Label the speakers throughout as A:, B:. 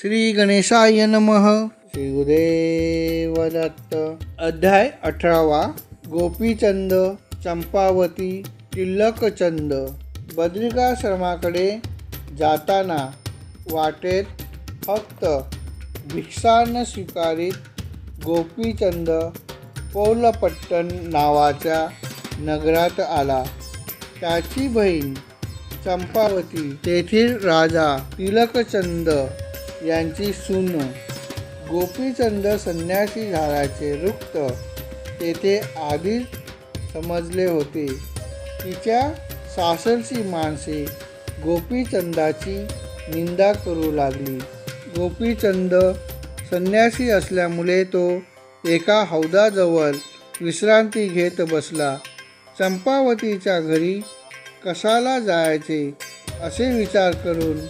A: श्री गणेशाय नमः. श्री गुरुदेव दत्त अध्याय अठरावा. गोपीचंद चंपावती तिलकचंद. बद्रिकाश्रमाकडे जाताना वाटेत फक्त भिक्षान स्वीकारित गोपीचंद पौलपट्टण नावाच्या नगरात आला. त्याची बहीण चंपावती तेथील राजा तिलकचंद यांची सून. गोपीचंद संन्यासी झाल्याचे रुक्त तेथे आधीच समजले होते. तिच्या सासरची माणसे गोपीचंदाची निंदा करू लागली. गोपीचंद संन्यासी असल्यामुळे तो एका हौदाजवळ विश्रांती घेत बसला. चंपावतीच्या घरी कशाला जायचे असे विचार करून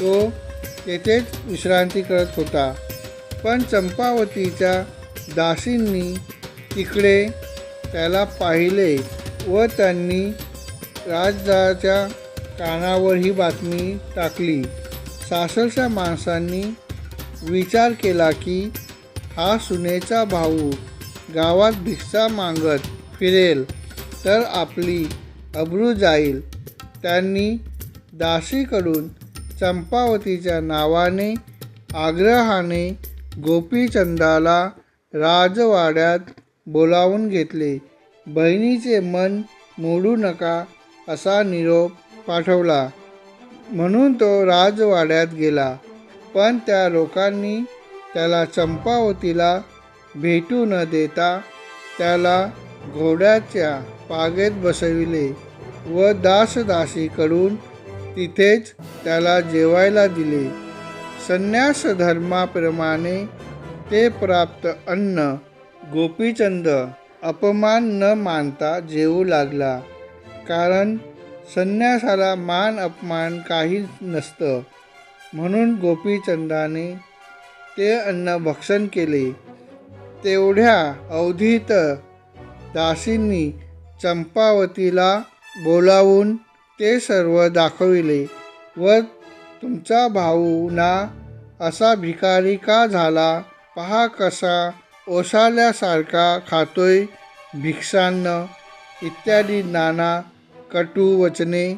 A: तो तेथेच विश्रांती करत होता. पण चंपावतीच्या दासींनी तिकडे त्याला पाहिले व त्यांनी राजदाच्या कानावर ही बातमी टाकली. सासरच्या माणसांनी विचार केला की हा सुनेचा भाऊ गावात भिक्षा मागत फिरेल तर आपली अब्रू जाईल. त्यांनी दासीकडून चंपावतीच्या नावाने आग्रहाने गोपीचंदाला राजवाड्यात बोलावून घेतले. बहिणीचे मन मोडू नका असा निरोप पाठवला. म्हणून तो राजवाड्यात गेला. पण त्या लोकांनी त्याला चंपावतीला भेटू न देता त्याला घोड्याच्या पागेत बसविले व दासदासीकडून तिथेच त्याला जेवायला दिले. संन्यास धर्माप्रमाणे ते प्राप्त अन्न गोपीचंद अपमान न मानता जेवू लागला. कारण संन्यासाला मान अपमान काहीच नसतं. म्हणून गोपीचंदाने ते अन्न भक्षण केले. तेवढ्या अवधीत दासींनी चंपावतीला बोलावून ते सर्व दाखविले व तुमचा भाऊ ना असा भिकारी का झाला? पहा कसा ओसाल्यासारखा खातोय भिक्षान्न इत्यादी नाना कटू वचने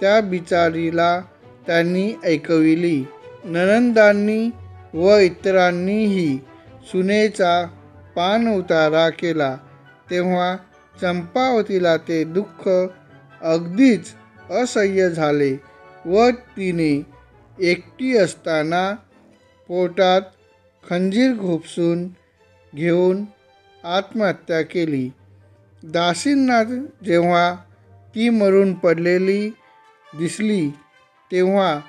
A: त्या बिचारीला त्यांनी ऐकविली. ननंदांनी व इतरांनीही सुनेचा पान उतारा केला. तेव्हा चंपावतीला ते दुःख अगदीच असह्य झाले व तिने एकटी असताना पोटात खंजीर घोपसून घेऊन आत्महत्या केली. दासींना जेव्हा ती मरून पडलेली दिसली तेव्हा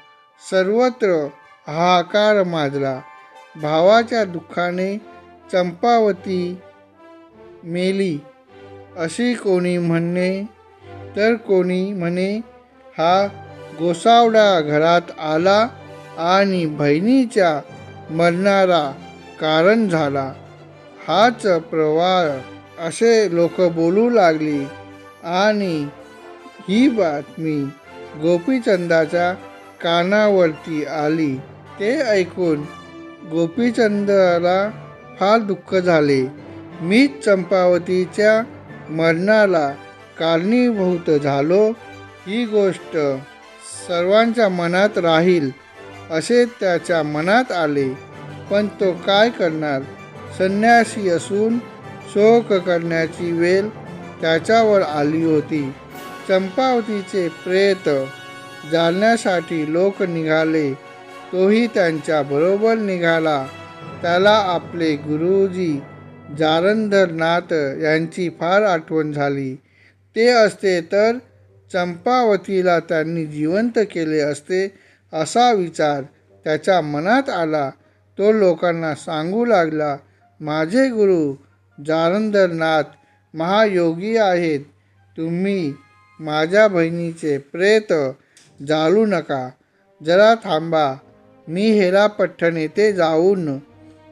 A: सर्वत्र हाहाकार माजला. भावाच्या दुःखाने चंपावती मेली. अशी कोणी म्हणणे तर कोणी म्हणे हा गोसावडा घरात आला आणि बहिणीच्या मरणारा कारण झाला. हाच प्रवाळ असे लोक बोलू लागली आणि ही बातमी गोपीचंदाच्या कानावरती आली. ते ऐकून गोपीचंदाला फार दुःख झाले. मीच चंपावतीच्या मरणाला कारणीभूत झालो ही गोष्ट सर्वांच्या मनात राहील असे त्याच्या मनात आले. पण तो काय करणार? संन्यासी असून शोक करण्याची वेळ त्याच्यावर आली होती. चंपावतीचे प्रेत जाळण्यासाठी लोक निघाले. तोही त्यांच्या बरोबर निघाला. त्याला आपले गुरुजी जारंधरनाथ यांची फार आठवण झाली. ते असते तर चंपावतीला त्यांनी जिवंत केले असते असा विचार त्याच्या मनात आला. तो लोकांना सांगू लागला माझे गुरु जालंधरनाथ महायोगी आहेत. तुम्ही माझ्या बहिणीचे प्रेत जाळू नका. जरा थांबा. मी हेरापठ्ठण येथे जाऊन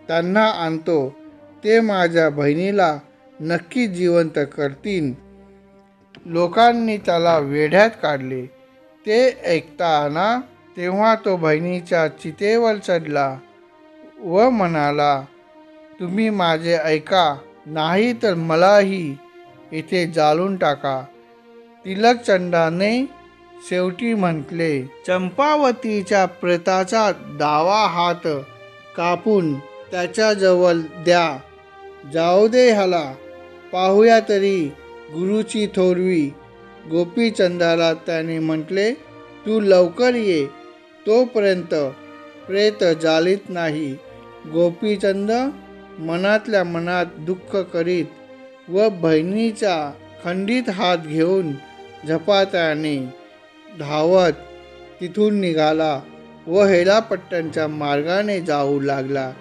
A: त्यांना आणतो. ते माझ्या बहिणीला नक्की जिवंत करतील. लोकांनी त्याला वेढ्यात काढले. ते ऐकताना तेव्हा तो बहिणीच्या चितेवर चढला व म्हणाला तुम्ही माझे ऐका नाही तर मलाही इथे जाळून टाका तिलकचंडाने शेवटी म्हटले चंपावतीच्या प्रेताचा डावा हात कापून त्याच्याजवळ द्या. जाऊ दे ह्याला. पाहूया तरी गुरुची थोरवी. गोपीचंदाला त्याने म्हटले तू लवकर ये. तोपर्यंत प्रेत जालीत नाही. गोपीचंद मनातल्या मनात दुःख करीत व बहिणीचा खंडित हात घेऊन झपाट्याने धावत तिथून निघाला व हेलापट्ट्यांच्या मार्गाने जाऊ लागला.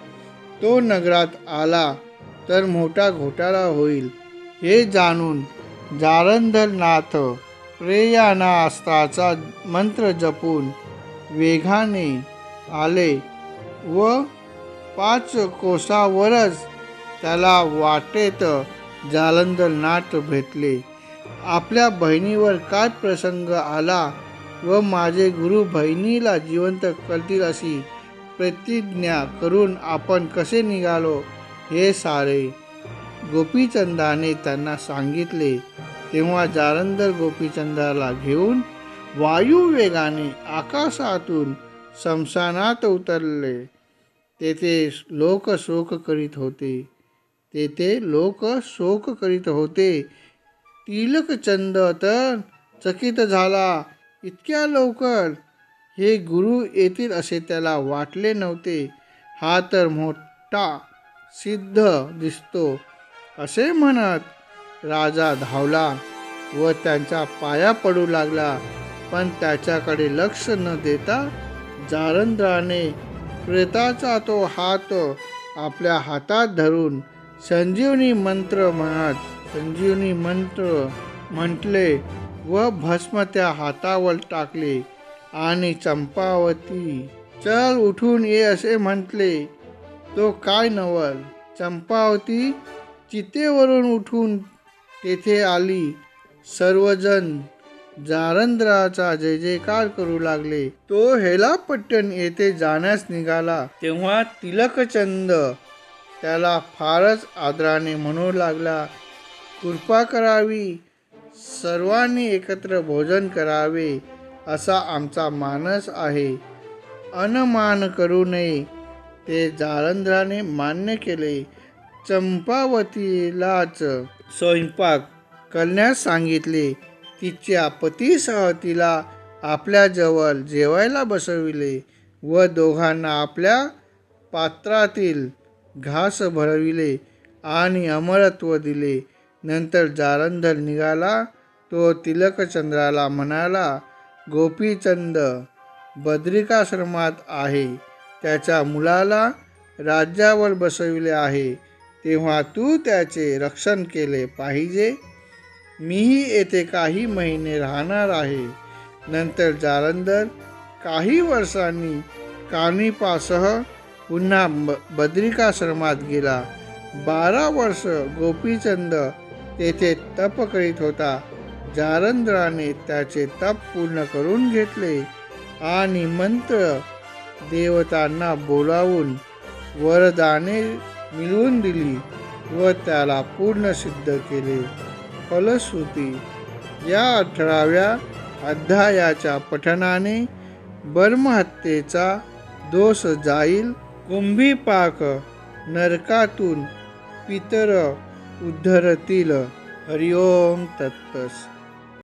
A: तो नगरात आला तर मोठा घोटाळा होईल हे जाणून जारंधरनाथ प्रेयाना अस्त्राचा मंत्र जपून वेगाने आले व पाच कोसावरच त्याला वाटेत जालंदरनाथ भेटले. आपल्या बहिणीवर काय प्रसंग आला व माझे गुरु बहिणीला जिवंत करतील अशी प्रतिज्ञा करून आपण कसे निघालो हे सारे गोपीचंदाने त्यांना सांगितले. तेव्हा जालंधर गोपीचंदाला घेऊन वायुवेगाने आकाशातून समसानात उतरले. तेथे लोक शोक करीत होते. तेथे लोक शोक करीत होते. तिलकचंद तर चकित झाला. इतक्या लवकर हे गुरु येतील असे त्याला वाटले नव्हते. हा तर मोठा सिद्ध दिसतो असे म्हणत राजा धावला व त्यांच्या पाया पडू लागला. पण त्याच्याकडे लक्ष न देता जारंद्राने प्रेताचा तो हात आपल्या हातात धरून संजीवनी मंत्र म्हणत संजीवनी मंत्र म्हटले व भस्म त्या हातावर टाकले आणि चंपावती चल उठून ये असे म्हटले. तो काय नवल? चंपावती चितेवरून उठून तेथे आली. सर्वजण जारंद्राचा जय जयकार करू लागले. तो हेलापट्टण येथे जाण्यास निघाला. तेव्हा तिलकचंद त्याला फारच आदराने म्हणू लागला कृपा करावी सर्वांनी एकत्र भोजन करावे असा आमचा मानस आहे. अनमान करू नये. ते जालंधराने मान्य केले. चंपावतीलाच स्वयंपाक करण्यास सांगितले. तिच्या पतीसह तिला आपल्याजवळ जेवायला बसविले व दोघांना आपल्या पात्रातील घास भरविले आणि अमरत्व दिले. नंतर जालंधर निघाला. तो तिलकचंद्राला म्हणाला गोपीचंद बद्रिकाश्रमात आहे. त्याच्या मुलाला राज्यावर बसविले आहे. तेव्हा तू त्याचे रक्षण केले पाहिजे. मीही येथे काही महिने राहणार आहे. नंतर जालंधर काही वर्षांनी कानिपासह पुन्हा ब बद्रिकाश्रमात गेला. बारा वर्ष गोपीचंद तेथे तप करीत होता. जारंद्राने त्याचे तप पूर्ण करून घेतले आणि मंत्र देवतांना बोलावून वरदाने मिळवून दिली व त्याला पूर्ण सिद्ध केले. फलश्रुती या अठराव्या अध्यायाच्या पठनाने बर्महत्येचा दोष जाईल. कुंभीपाक नरकातून पितर उद्धरतील. हरिओम तत्तस.